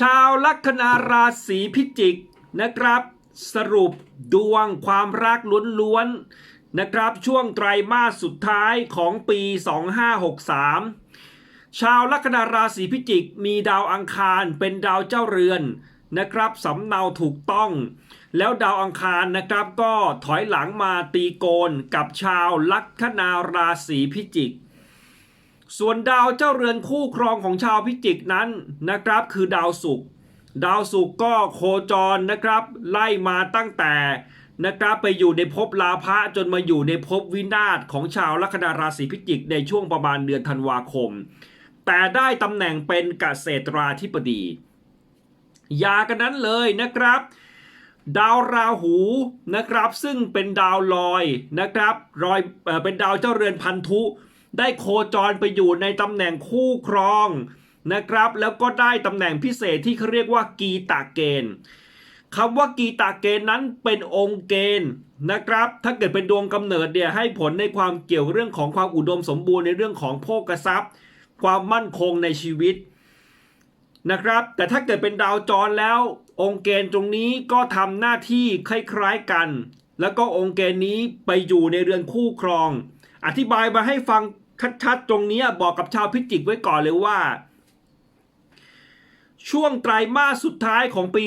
ชาวลัคนาราศีพิจิกนะครับ สรุปดวงความรักล้วนๆนะครับ ช่วงไตรมาสสุดท้ายของปี 2563 ชาวลัคนาราศีพิจิกมีดาวอังคารเป็นดาวเจ้าเรือนนะครับสำเนาถูกต้อง แล้วดาวอังคารนะครับก็ถอยหลังมาตีโกนกับชาวลัคนาราศีพิจิก ส่วนดาวเจ้าเรือนคู่ครองของชาวพิจิกนั้นนะครับคือดาวศุกร์ดาวศุกร์ก็โคจรนะครับไล่มาตั้งแต่นะครับไปอยู่ในภพลาภะจนมาอยู่ในภพวินาศของชาวลัคนาราศีพิจิกในช่วงประมาณเดือนธันวาคม แต่ได้ตำแหน่งเป็นเกษตราธิบดี ยากันนั้นเลยนะครับ ดาวราหูนะครับซึ่งเป็นดาวลอยนะครับรอยเอเป็นดาวเจ้าเรือนพันธุ ได้โคจรไปอยู่ในตำแหน่งคู่ครองนะครับ แล้วก็ได้ตำแหน่งพิเศษที่เขาเรียกว่ากีตาเกณฑ์คำว่ากีตาเกณฑ์นั้นเป็นองค์เกณฑ์นะครับ ถ้าเกิดเป็นดวงกำเนิดเนี่ยให้ผลในความเกี่ยวเรื่องของความอุดมสมบูรณ์ในเรื่องของโภคทรัพย์ ความมั่นคงในชีวิตนะครับ แต่ถ้าเกิดเป็นดาวจรแล้ว องค์เกณฑ์ตรงนี้ก็ทำหน้าที่คล้ายๆกัน แล้วก็องค์เกณฑ์นี้ไปอยู่ในเรือนคู่ครอง อธิบายมาให้ฟังชัดๆตรงนี้บอกกับชาวพิจิกไว้ก่อนเลยว่า ช่วงไตรมาสสุดท้ายของปี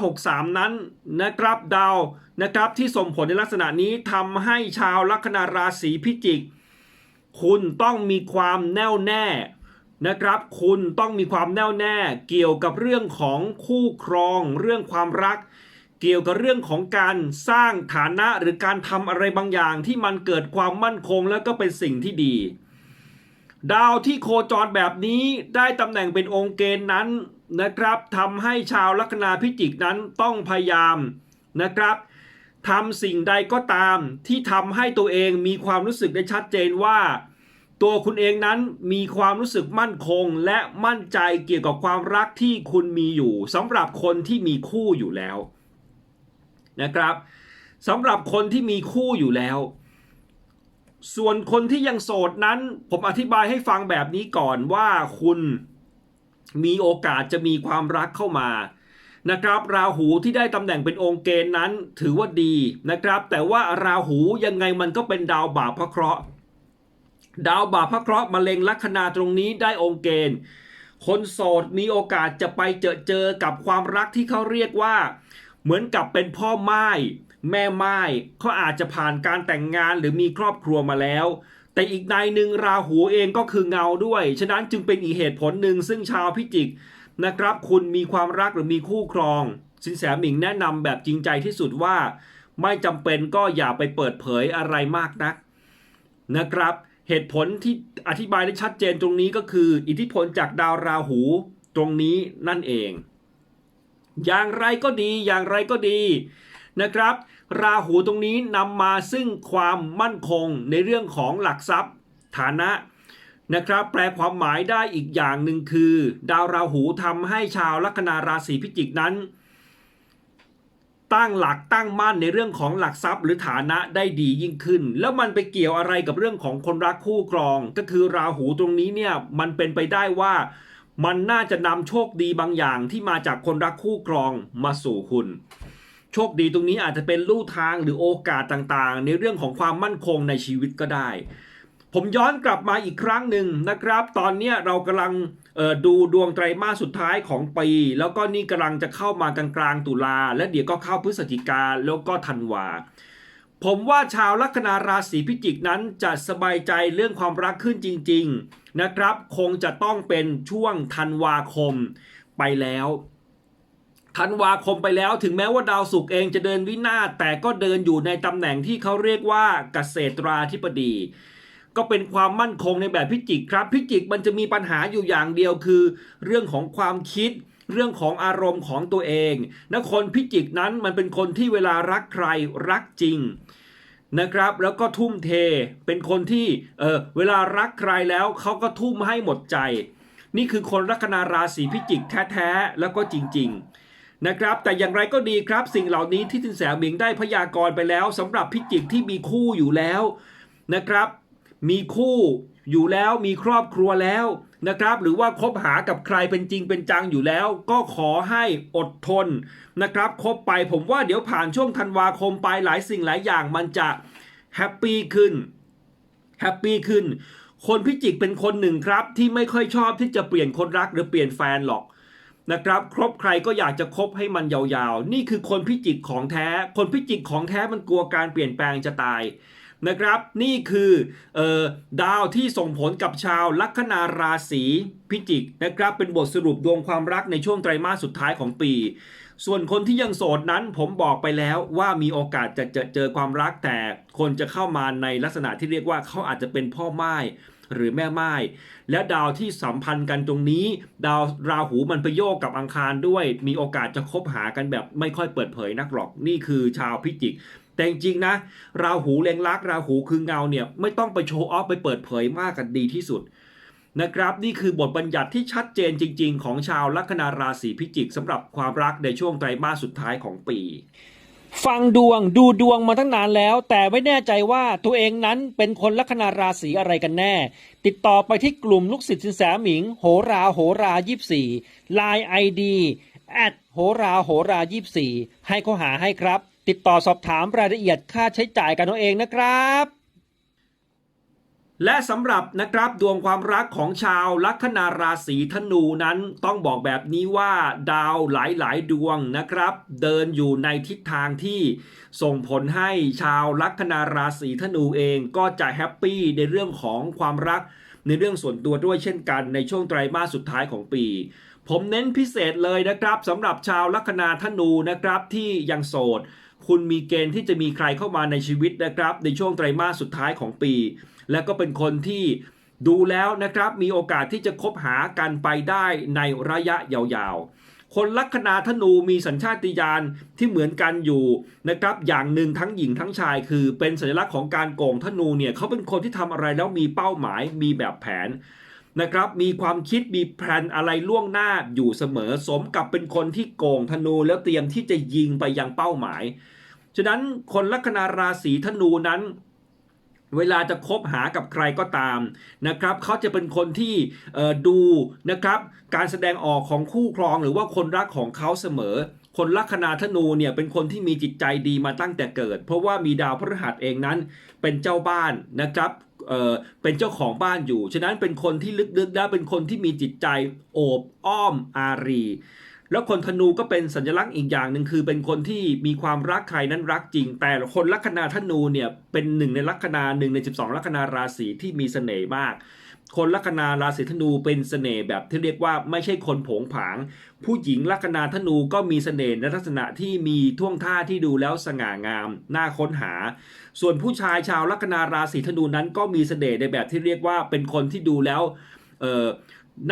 2563 นั้นนะครับดาวนะครับที่ส่งผลในลักษณะนี้ทำให้ชาวลัคนาราศีพิจิก คุณต้องมีความแน่วแน่นะครับ คุณต้องมีความแน่วแน่เกี่ยวกับเรื่องของคู่ครอง เรื่องความรัก เกี่ยวกับเรื่องของการสร้างฐานะหรือการทำอะไรบางอย่างที่มันเกิดความมั่นคงแล้วก็เป็นสิ่งที่ดี ดาวที่โคจรแบบนี้ได้ตำแหน่งเป็นองค์เกณฑ์นั้นนะครับทำให้ชาวลัคนาพิจิกนั้นต้องพยายามนะครับทำสิ่งใดก็ตามที่ทำให้ตัวเองมีความรู้สึกได้ชัดเจนว่า ตัวคุณเองนั้นมีความรู้สึกมั่นคง และมั่นใจเกี่ยวกับความรักที่คุณมีอยู่สำหรับคนที่มีคู่อยู่แล้ว นะครับสำหรับคนที่มีคู่อยู่แล้ว ส่วนคนที่ยังโสดนั้น ผมอธิบายให้ฟังแบบนี้ก่อนว่าคุณมีโอกาสจะมีความรักเข้ามานะครับราหูที่ได้ตำแหน่งเป็นองค์เกณฑ์นั้นถือว่าดีนะครับ แต่ว่าราหูยังไงมันก็เป็นดาวบาปพระเคราะห์ดาวบาปพระเคราะห์มาเล็งลัคนาตรงนี้ได้องค์เกณฑ์ คนโสดมีโอกาสจะไปเจอเจอกับความรักที่เขาเรียกว่า เหมือนกับเป็นพ่อไม้แม่ไม้เขาอาจจะผ่านการแต่งงานหรือมีครอบครัวมาแล้ว แต่อีกนายหนึ่งราหูเองก็คือเงาด้วย ฉะนั้นจึงเป็นอีกเหตุผลหนึ่งซึ่งชาวพิจิกนะครับ คุณมีความรักหรือมีคู่ครอง สินแสหมิงแนะนำแบบจริงใจที่สุดว่า ไม่จำเป็นก็อย่าไปเปิดเผยอะไรมากนักนะครับ เหตุผลที่อธิบายได้ชัดเจนตรงนี้ก็คือ อิทธิพลจากดาวราหูตรงนี้นั่นเอง อย่างไรก็ดีอย่างไรก็ดีนะครับ ราหูตรงนี้นำมาซึ่งความมั่นคงในเรื่องของหลักทรัพย์ฐานะนะครับ แปลความหมายได้อีกอย่างหนึ่งคือ ดาวราหูทำให้ชาวลัคนาราศีพิจิกนั้น ตั้งหลักตั้งมั่นในเรื่องของหลักทรัพย์หรือฐานะได้ดียิ่งขึ้น แล้วมันไปเกี่ยวอะไรกับเรื่องของคนรักคู่ครอง ก็คือราหูตรงนี้เนี่ยมันเป็นไปได้ว่า มันน่าจะนำโชคดีบางอย่างที่มาจากคนรักคู่ครองมาสู่คุณ โชคดีตรงนี้อาจจะเป็นลู่ทางหรือโอกาสต่างๆ ในเรื่องของความมั่นคงในชีวิตก็ได้ ผมย้อนกลับมาอีกครั้งหนึ่งนะครับ ตอนนี้เรากำลังดูดวงไตรมาสสุดท้ายของปี แล้วก็นี่กำลังจะเข้ามากลางกลางๆตุลา และเดี๋ยวก็เข้าพฤศจิกาแล้วก็ธันวา ผมว่าชาวลัคนาราศีพิจิกนั้นจะสบายใจเรื่องความรักขึ้นจริง ๆนะครับ คงจะต้องเป็นช่วงธันวาคมไปแล้วธันวาคมไปแล้วถึงแม้ว่าดาวศุกร์เองจะเดินวินาศแต่ก็เดินอยู่ในตำแหน่งที่เขาเรียกว่าเกษตราธิบดี ก็เป็นความมั่นคงในแบบพิจิกครับ พิจิกมันจะมีปัญหาอยู่อย่างเดียวคือ เรื่องของความคิด เรื่องของอารมณ์ของตัวเองนะคนพิจิกนั้นมันเป็นคนที่เวลารักใครรักจริงนะครับแล้วก็ทุ่มเทเป็นคนที่เออเวลารักใครแล้วเขาก็ทุ่มให้หมดใจ นี่คือคนลัคนาราศีพิจิกแท้ๆแล้วก็จริง ๆ นะครับ แต่อย่างไรก็ดีครับสิ่งเหล่านี้ที่สินแสหมิงได้พยากรณ์ไปแล้วสำหรับพิจิกที่มีคู่อยู่แล้วนะครับ มีคู่ อยู่แล้วมีครอบครัวแล้วนะครับ หรือว่าคบหากับใครเป็นจริงเป็นจังอยู่แล้ว ก็ขอให้อดทนนะครับคบไปผมว่าเดี๋ยวผ่านช่วงธันวาคมไปหลายสิ่งหลายอย่างมันจะแฮปปี้ขึ้นแฮปปี้ขึ้น คนพิจิกเป็นคนหนึ่งครับ ที่ไม่ค่อยชอบที่จะเปลี่ยนคนรักหรือเปลี่ยนแฟนหรอกนะครับครบใครก็อยากจะคบให้มันยาวๆ นี่คือคนพิจิกของแท้ คนพิจิกของแท้มันกลัวการเปลี่ยนแปลงจะตาย นะครับ นี่คือออดาวที่ส่งผลกับชาวลัคนาราศีพิจิกนะครับเป็นบทสรุปดวงความรักในช่วงไตรมาสสุดท้ายของปี ส่วนคนที่ยังโสดนั้นผมบอกไปแล้วว่ามีโอกาสจะเจอเจอความรักแต่คนจะเข้ามาในลักษณะที่เรียกว่าเขาอาจจะเป็นพ่อไม้หรือแม่ไม้และดาวที่สัมพันธ์กันตรงนี้ ดาวราหูมันไปโยกกับอังคารด้วย มีโอกาสจะคบหากันแบบไม่ค่อยเปิดเผยนักหรอก นี่คือชาวพิจิก แต่จริงๆนะราหูเล็งลักราหูคือเงาเนี่ยไม่ต้องไปโชว์ออฟไปเปิดเผยมากกันดีที่สุดนะครับนี่คือบทบัญญัติที่ชัดเจนจริง ๆ ของชาวลัคนาราศีพิจิกสำหรับความรักในช่วงไตรมาสสุดท้ายของปี ฟังดวงดูดวงมาตั้งนานแล้ว แต่ไม่แน่ใจว่าตัวเองนั้นเป็นคนลัคนาราศีอะไรกันแน่ ติดต่อไปที่กลุ่มลูกศิษย์สินแสหมิง โหราโหรา24 Line ID แอดโหราโหรา24ให้เขาหาให้ครับ ติดต่อสอบถามรายละเอียดค่าใช้จ่ายกันเอาเองนะครับ และสำหรับนะครับดวงความรักของชาวลัคนาราศีธนูนั้นต้องบอกแบบนี้ว่าดาวหลายๆ ดวงนะครับ เดินอยู่ในทิศทางที่ส่งผลให้ชาวลัคนาราศีธนูเองก็จะแฮปปี้ในเรื่องของความรักในเรื่องส่วนตัวด้วยเช่นกันในช่วงไตรมาสสุดท้ายของปี ผมเน้นพิเศษเลยนะครับสำหรับชาวลัคนาธนูนะครับที่ยังโสด คุณมีเกณฑ์ที่จะมีใครเข้ามาในชีวิตนะครับ ในช่วงไตรมาสสุดท้ายของปี และก็เป็นคนที่ดูแล้วนะครับมีโอกาสที่จะคบหากันไปได้ในระยะยาวๆ คนลัคนาธนูมีสัญชาติญาณที่เหมือนกันอยู่นะครับอย่างหนึ่งทั้งหญิงทั้งชาย คือเป็นสัญลักษณ์ของการโกงธนูเนี่ยเขาเป็นคนที่ทำอะไรแล้วมีเป้าหมายมีแบบแผน นะครับ มีความคิดมีแผนอะไรล่วงหน้าอยู่เสมอสมกับเป็นคนที่โกงธนูแล้วเตรียมที่จะยิงไปยังเป้าหมาย ฉะนั้นคนลัคนาราศีธนูนั้นเวลาจะคบหากับใครก็ตามนะครับเขาจะเป็นคนที่ดูนะครับการแสดงออกของคู่ครองหรือว่าคนรักของเขาเสมอ คนลัคนาธนูเนี่ยเป็นคนที่มีจิตใจดีมาตั้งแต่เกิด เพราะว่ามีดาวพฤหัสเองนั้นเป็นเจ้าบ้านนะครับ เออเป็นเจ้าของบ้านอยู่ ฉะนั้นเป็นคนที่ลึกๆแล้วเป็นคนที่มีจิตใจโอบอ้อมอารี แล้วคนธนูก็เป็นสัญลักษณ์อีกอย่างหนึ่งคือ เป็นคนที่มีความรักใครนั้นรักจริง แต่คนลัคนาธนูเนี่ยเป็นหนึ่งในลัคนาหนึ่งใน 12 ลัคนาราศีที่มีเสน่ห์มาก คนลัคนาราศีธนูเป็นเสน่ห์แบบที่เรียกว่าไม่ใช่คนผงผาง ผู้หญิงลัคนาธนูก็มีเสน่ห์ในลักษณะที่มีท่วงท่าที่ดูแล้วสง่างามน่าค้นหา ส่วนผู้ชายชาวลัคนาราศีธนูนั้นก็มีเสน่ห์ในแบบที่เรียกว่าเป็นคนที่ดูแล้วเออ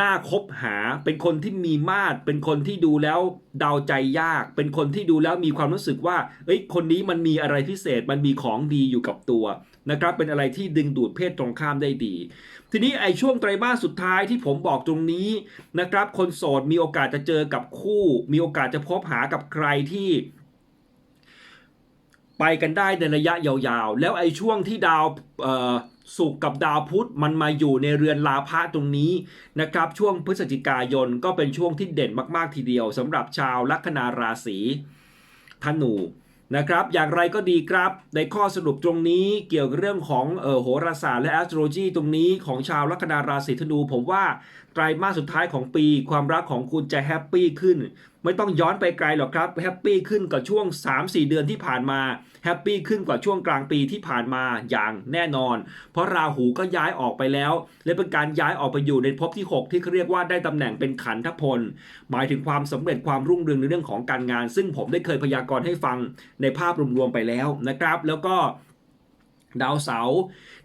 น่าคบหา เป็นคนที่มีมาตรเป็นคนที่ดูแล้วเดาใจยาก เป็นคนที่ดูแล้วมีความรู้สึกว่า เอ้ย คนนี้มันมีอะไรพิเศษ มันมีของดีอยู่กับตัวนะครับ เป็นอะไรที่ดึงดูดเพศตรงข้ามได้ดี ทีนี้ไอ้ช่วงไตรมาสสุดท้ายที่ผมบอกตรงนี้นะครับ คนโสดมีโอกาสจะเจอกับคู่ มีโอกาสจะพบหากับใครที่ ไปกันได้ในระยะยาวๆ แล้วไอ้ช่วงที่ดาวเอ่อศุกกับดาวพุธมันมาอยู่ในเรือนลาภะตรงนี้นะครับช่วงพฤศจิกายนก็เป็นช่วงที่เด่นมากๆทีเดียวสำหรับชาวลัคนาราศีธนูนะครับอย่างไรก็ดีครับในข้อสรุปตรงนี้เกี่ยวกับเรื่องของเออโหราศาสตร์และ astrology ตรงนี้ของชาวลัคนาราศีธนูผมว่า ไตรมาสสุดท้ายของปี ความรักของคุณจะแฮปปี้ขึ้น ไม่ต้องย้อนไปไกลหรอกครับแฮปปี้ขึ้นกว่าช่วง 3-4 เดือนที่ผ่านมาแฮปปี้ขึ้นกว่าช่วงกลางปีที่ผ่านมาอย่างแน่นอน เพราะราหูก็ย้ายออกไปแล้ว และเป็นการย้ายออกไปอยู่ในภพที่ 6 ที่เขาเรียกว่าได้ตำแหน่งเป็นขันธพล หมายถึงความสำเร็จความรุ่งเรืองในเรื่องของการงาน ซึ่งผมได้เคยพยากรณ์ให้ฟังในภาพรวมๆไปแล้วนะครับ แล้วก็ ดาวเสาร์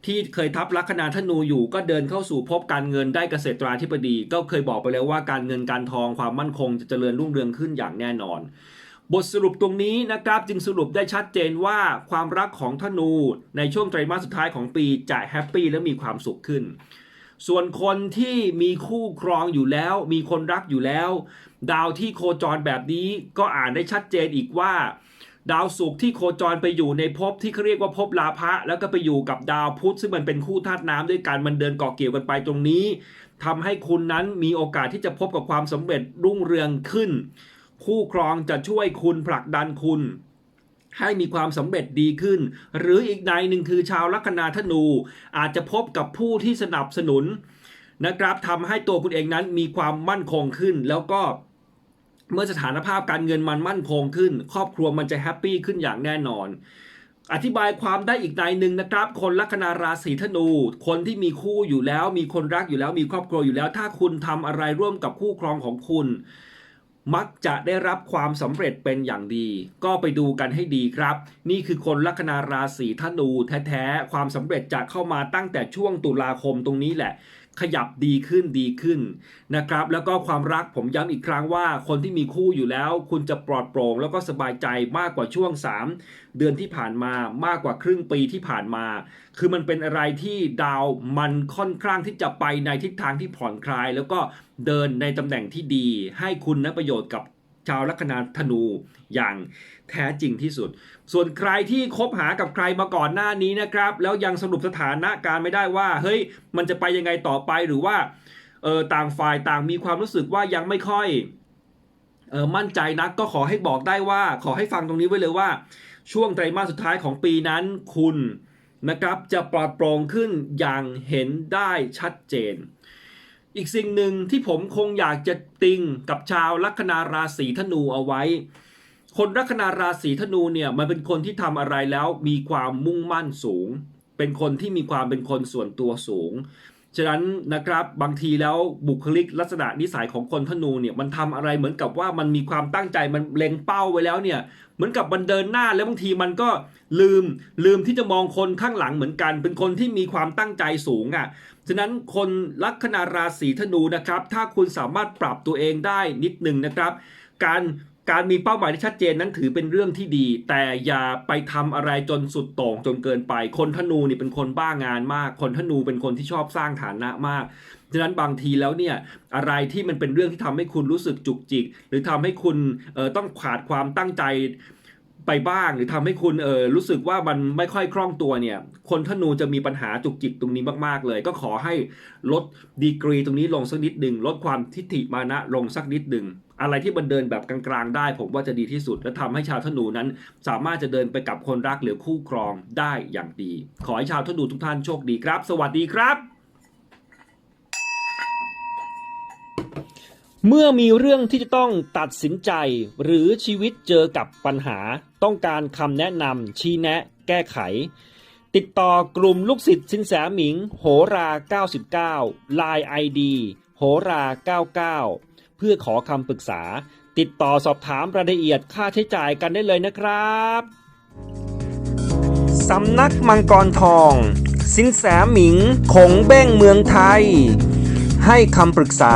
ที่เคยทับลัคนาธนูอยู่ก็เดินเข้าสู่ภพการเงินได้เกษตราธิบดี ก็เคยบอกไปแล้วว่าการเงินการทองความมั่นคงจะเจริญรุ่งเรืองขึ้นอย่างแน่นอน บทสรุปตรงนี้นะครับจึงสรุปได้ชัดเจนว่าความรักของธนูในช่วงไตรมาสสุดท้ายของปีจะแฮปปี้และมีความสุขขึ้น ส่วนคนที่มีคู่ครองอยู่แล้ว มีคนรักอยู่แล้ว ดาวที่โคจรแบบนี้ก็อ่านได้ชัดเจนอีกว่า ดาวศุกร์ที่โคจรไปอยู่ในภพที่เขาเรียกว่าภพลาภะแล้วก็ไปอยู่กับดาวพุธซึ่งมันเป็นคู่ธาตุน้ำด้วยกันมันเดินเกาะเกี่ยวกันไปตรงนี้ทำให้คุณนั้นมีโอกาสที่จะพบกับความสำเร็จรุ่งเรืองขึ้น คู่ครองจะช่วยคุณผลักดันคุณให้มีความสำเร็จดีขึ้น หรืออีกในหนึ่งคือชาวลัคนาธนู อาจจะพบกับผู้ที่สนับสนุนนะครับทำให้ตัวคุณเองนั้นมีความมั่นคงขึ้น แล้วก็ เมื่อสถานภาพการเงินมันมั่นคงขึ้น ครอบครัวมันจะแฮปปี้ขึ้นอย่างแน่นอน อธิบายความได้อีกในหนึ่งนะครับ คนลัคนาราศีธนู คนที่มีคู่อยู่แล้ว มีคนรักอยู่แล้ว มีครอบครัวอยู่แล้ว ถ้าคุณทำอะไรร่วมกับคู่ครองของคุณ มักจะได้รับความสำเร็จเป็นอย่างดี ก็ไปดูกันให้ดีครับ นี่คือคนลัคนาราศีธนูแท้ๆความสำเร็จจะเข้ามาตั้งแต่ช่วงตุลาคมตรงนี้แหละ ขยับดีขึ้นดีขึ้นนะครับ แล้วก็ความรักผมย้ำอีกครั้งว่าคนที่มีคู่อยู่แล้ว คุณจะปลอดโปร่งแล้วก็สบายใจมากกว่าช่วง 3 เดือนที่ผ่านมามากกว่าครึ่งปีที่ผ่านมา คือมันเป็นอะไรที่ดาวมันค่อนข้างที่จะไปในทิศทางที่ผ่อนคลาย แล้วก็เดินในตำแหน่งที่ดี ให้คุณนะประโยชน์กับ ชาวลัคนาธนูอย่างแท้จริงที่สุด ส่วนใครที่คบหากับใครมาก่อนหน้านี้นะครับ แล้วยังสรุปสถานะการไม่ได้ว่า เฮ้ย มันจะไปยังไงต่อไปหรือว่าเออต่างฝ่ายต่างมีความรู้สึกว่ายังไม่ค่อยเออมั่นใจนักก็ขอให้บอกได้ว่า ขอให้ฟังตรงนี้ไว้เลยว่า ช่วงไตรมาสสุดท้ายของปีนั้นคุณนะครับจะปลอดโปร่งขึ้นอย่างเห็นได้ชัดเจน อีกสิ่งหนึ่งที่ผมคงอยากจะติงกับชาวลัคนาราศีธนูเอาไว้ คนลัคนาราศีธนูเนี่ยมันเป็นคนที่ทำอะไรแล้วมีความมุ่งมั่นสูง เป็นคนที่มีความเป็นคนส่วนตัวสูง ฉะนั้นนะครับบางทีแล้วบุคลิกลักษณะนิสัยของคนธนูเนี่ยมันทำอะไรเหมือนกับว่ามันมีความตั้งใจมันเล็งเป้าไว้แล้วเนี่ยเหมือนกับมันเดินหน้าแล้วบางทีมันก็ลืมลืมที่จะมองคนข้างหลังเหมือนกัน เป็นคนที่มีความตั้งใจสูงอะ่ะ ฉะนั้นคนลัคนาราศีธนูนะครับ ถ้าคุณสามารถปรับตัวเองได้นิดหนึ่งนะครับ การการมีเป้าหมายที่ชัดเจนนั้นถือเป็นเรื่องที่ดี แต่อย่าไปทำอะไรจนสุดโต่งจนเกินไป คนธนูนี่เป็นคนบ้างานมาก คนธนูเป็นคนที่ชอบสร้างฐานะมากฉะนั้นบางทีแล้วเนี่ยอะไรที่มันเป็นเรื่องที่ทำให้คุณรู้สึกจุกจิก หรือทำให้คุณต้องขาดความตั้งใจ ไปบ้างหรือทำให้คุณเออรู้สึกว่ามันไม่ค่อยคล่องตัวเนี่ย คนธนูจะมีปัญหาจุกจิกตรงนี้มากๆเลย ก็ขอให้ลดดีกรีตรงนี้ลงสักนิดหนึ่งลดความทิฐิมานะลงสักนิดหนึ่งอะไรที่มันเดินแบบกลางๆได้ ผมว่าจะดีที่สุด และทำให้ชาวธนูนั้น สามารถจะเดินไปกับคนรักหรือคู่ครองได้อย่างดี ขอให้ชาวธนูทุกท่านโชคดีครับ สวัสดีครับ เมื่อมีเรื่องที่จะต้องตัดสินใจ หรือชีวิตเจอกับปัญหา ต้องการคำแนะนำชี้แนะ แก้ไข ติดต่อกลุ่มลูกศิษย์สินแสหมิง โหรา 99 Line ID โหรา 99 เพื่อขอคำปรึกษา ติดต่อสอบถามรายละเอียดค่าใช้จ่ายกันได้เลยนะครับสำนักมังกรทอง สินแสหมิงคงเบ้งเมืองไทย ให้คำปรึกษา